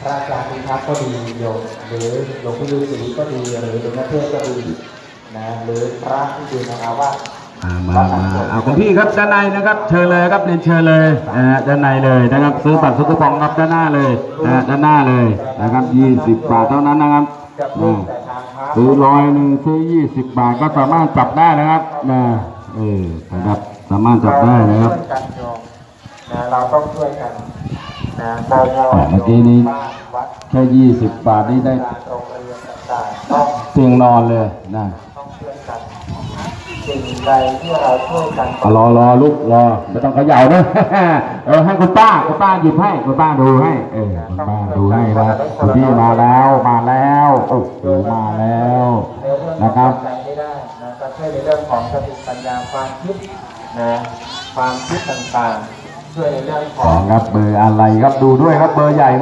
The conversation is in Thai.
พระอาจารย์พิทักษ์ก็ดีโยมหรือหลวงพี่ฤาษีก็ดีหรือหลวงพ่อเทพก็ดีนะหรือพระที่อยู่ในอาวาสอ่ามามาเอาคุณพี่ครับด้านในนะครับเชิญเลยครับเรียนเชิญเลยนะฮะด้านในเลยนะครับซื้อบัตรซื้อคูปองครับด้านหน้าเลยนะฮะด้านหน้าเลยนะครับ20บาทเท่านั้นนะครับจะพูดนะแต่ทางพระซื้อร้อยหนึ่งซื้อ20บาทก็สามารถจับได้นะครับนะเออนะครับสามารถจับได้นะครับเราช่วยกันโยมนะเราต้องช่วยกันนะบวอ่า เมื่อกี้นี้บ้านวัดแค่20บาทนี่ได้การโรงเรียนต่างๆต้องเตียงนอนเลยนะต้องช่วยกันสิ่งใดที่เราช่วยกันเอรอรอลูกรอไม่ต้องเขย่านะเออให้คุณป้าคุณป้าหยิบให้คุณป้าดูให้ เออคุณป้าดูให้นะคุณพี่มาแล้วมาแล้วโอ้โหมาแล้วนเรื่องนะครับใจไม่ได้นะก็ช่วยในเรื่องของสติปัญญาความคิดนะความคิดต่างๆ ช่วยในเรื่องของงครับเบอร์อะไรครับดูด้วยครับเบอร์ใหญ่มาก